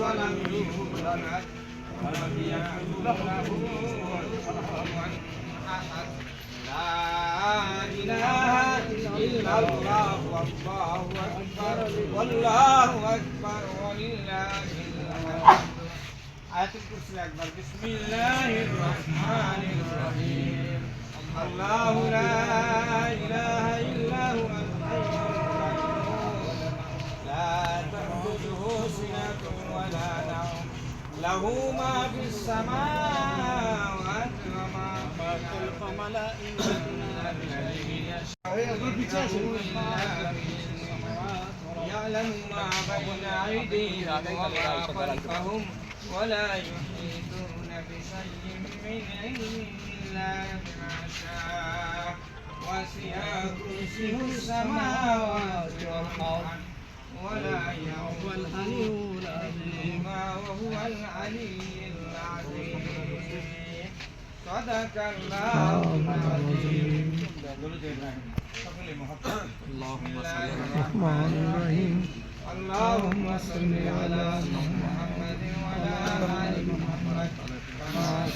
ولم يولد ولم يكن له كفوا أحد لا إله إلا الله والله أكبر والله أكبر ولله آية الكرسي الأكبر بسم الله الرحمن الرحيم. الله لا إله إلا هو لا تأخذه سنة ولا نوم. له ما في السماوات وما الذي يشاء يعلم ما بين أيديهم وما خلفهم. ولا يحيطون بشيء من علمه إلا بما شاء. وسع كرسيه السماوات والأرض ولا يؤوده حفظهما وهو العلي العظيم. صدق الله العظيم. اللهم صل الرحمن الرحيم اللهم صل على محمد.